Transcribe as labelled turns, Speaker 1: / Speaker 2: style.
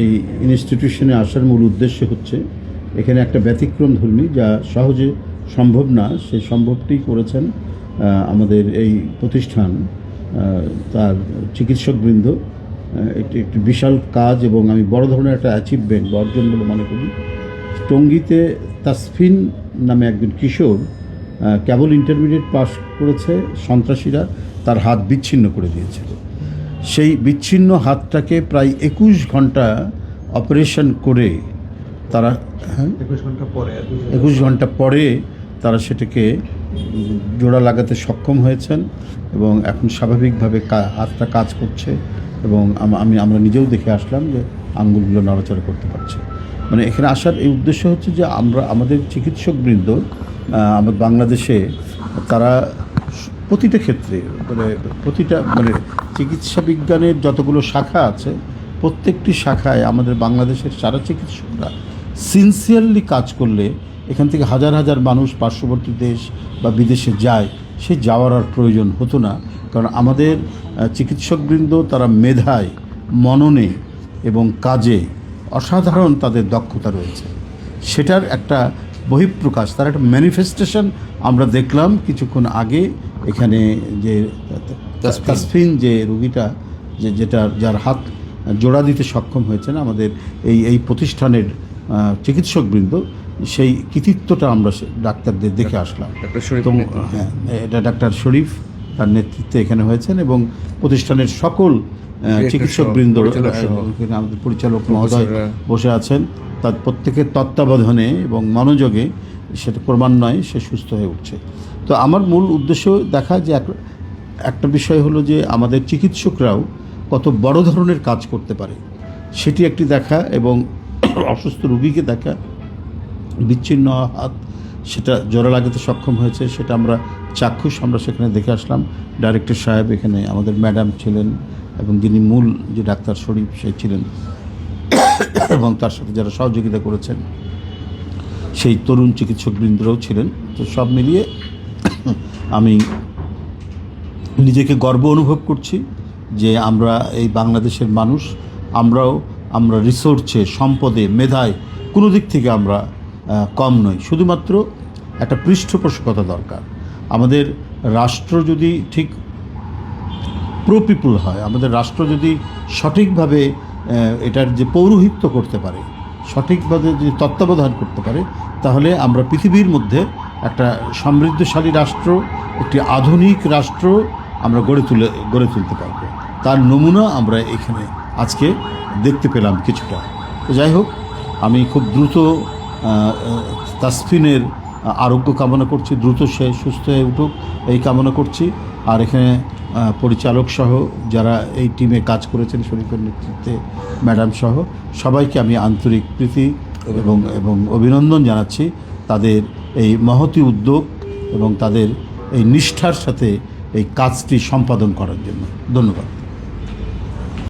Speaker 1: এই ইনস্টিটিউশনে আসার মূল উদ্দেশ্য হচ্ছে, এখানে একটা ব্যতিক্রম ধর্মী যা সহজে সম্ভব না সেই সম্ভবটি করেছেন আমাদের এই প্রতিষ্ঠান তার চিকিৎসকবৃন্দ একটি একটি বিশাল কাজ এবং আমি বড় ধরনের একটা অ্যাচিভমেন্ট বা অর্জন বলে মনে করি। টঙ্গীতে তাসফিন নামে একজন কিশোর কেবল ইন্টারমিডিয়েট পাস করেছে, সন্ত্রাসীরা তার হাত বিচ্ছিন্ন করে দিয়েছিল। সেই বিচ্ছিন্ন হাতটাকে প্রায় একুশ ঘণ্টা অপারেশন করে তারা হ্যাঁ?
Speaker 2: একুশ ঘণ্টা পরে
Speaker 1: একুশ ঘণ্টা পরে। তারা সেটাকে জোড়া লাগাতে সক্ষম হয়েছেন এবং এখন স্বাভাবিকভাবে হাতটা কাজ করছে এবং আমি আমরা নিজেও দেখে আসলাম যে আঙ্গুলগুলো নড়াচড়া করতে পারছে। মানে এখানে আসার এই উদ্দেশ্য হচ্ছে যে আমরা আমাদের চিকিৎসকবৃন্দ আমাদের বাংলাদেশে তারা প্রতিটা ক্ষেত্রে মানে প্রতিটা মানে চিকিৎসা বিজ্ঞানের যতগুলো শাখা আছে, প্রত্যেকটি শাখায় আমাদের বাংলাদেশের সারা চিকিৎসকরা সিনসিয়ারলি কাজ করলে এখান থেকে হাজার হাজার মানুষ পার্শ্ববর্তী দেশ বা বিদেশে যায়, সে যাওয়ার আর প্রয়োজন হতো না। কারণ আমাদের চিকিৎসকবৃন্দ তারা মেধায়, মননে এবং কাজে অসাধারণ তাদের দক্ষতা রয়েছে। সেটার একটা বহিঃপ্রকাশ, তার একটা ম্যানিফেস্টেশন আমরা দেখলাম কিছুক্ষণ আগে এখানে যে তাসফিন। যে রুগীটা যে যেটা যার হাত জোড়া দিতে সক্ষম হয়েছেন আমাদের এই এই প্রতিষ্ঠানের চিকিৎসকবৃন্দ সেই কৃতিত্বটা আমরা ডাক্তারদের দেখে আসলাম। হ্যাঁ এটা ডাক্তার শরীফ তার নেতৃত্বে এখানে হয়েছেন এবং প্রতিষ্ঠানের সকল চিকিৎসকবৃন্দ আমাদের পরিচালক মহোদয় বসে আছেন। তার প্রত্যেকের তত্ত্বাবধানে এবং মনোযোগে সেটা ক্রমান্বয়ে সে সুস্থ হয়ে উঠছে। তো আমার মূল উদ্দেশ্য দেখা যে এক- একটা বিষয় হলো যে আমাদের চিকিৎসকরাও কত বড় ধরনের কাজ করতে পারে। সেটি একটি দেখা এবং অসুস্থ রুগীকে দেখা। বিচ্ছিন্ন হাত, সেটা জোড়া লাগাতে সক্ষম হয়েছে, সেটা আমরা চাক্ষুষ, আমরা সেখানে দেখে আসলাম। ডাইরেক্টর সাহেব এখানে আমাদের ম্যাডাম ছিলেন এবং যিনি মূল যে ডাক্তার শরীফ, সে ছিলেন। এবং তার সাথে যারা সহযোগিতা করেছেন সেই তরুণ চিকিৎসকবৃন্দরাও ছিলেন। তো সব মিলিয়ে আমি নিজেকে গর্ব অনুভব করছি যে আমরা এই বাংলাদেশের মানুষ, আমরাও, আমরা রিসোর্সে সম্পদে, মেধায় কোনো দিক থেকে আমরা কম নই। শুধুমাত্র একটা পৃষ্ঠপোষকতা দরকার। আমাদের রাষ্ট্র যদি ঠিক প্রো পিপুল হয়, আমাদের রাষ্ট্র যদি সঠিকভাবে এটার যে পৌরোহিত্য করতে পারে সঠিকভাবে যদি তত্ত্বাবধান করতে পারে, তাহলে আমরা পৃথিবীর মধ্যে একটা সমৃদ্ধশালী রাষ্ট্র, একটি আধুনিক রাষ্ট্র আমরা গড়ে তুলে, গড়ে তুলতে পারব। তার নমুনা আমরা এখানে আজকে দেখতে পেলাম কিছুটা। তো যাই হোক, আমি খুব দ্রুত তাসফিনের আরোগ্য কামনা করছি। দ্রুত সে সুস্থ হয়ে উঠুক, এই কামনা করছি। আর এখানে পরিচালক সহ যারা এই টিমে কাজ করেছেন শরীফের নেতৃত্বে, ম্যাডাম সহ, সবাইকে আমি আন্তরিক প্রীতি এবং এবং অভিনন্দন জানাচ্ছি তাদের এই মহতি উদ্যোগ এবং তাদের এই নিষ্ঠার সাথে এই কাজটি সম্পাদন করার জন্য। ধন্যবাদ।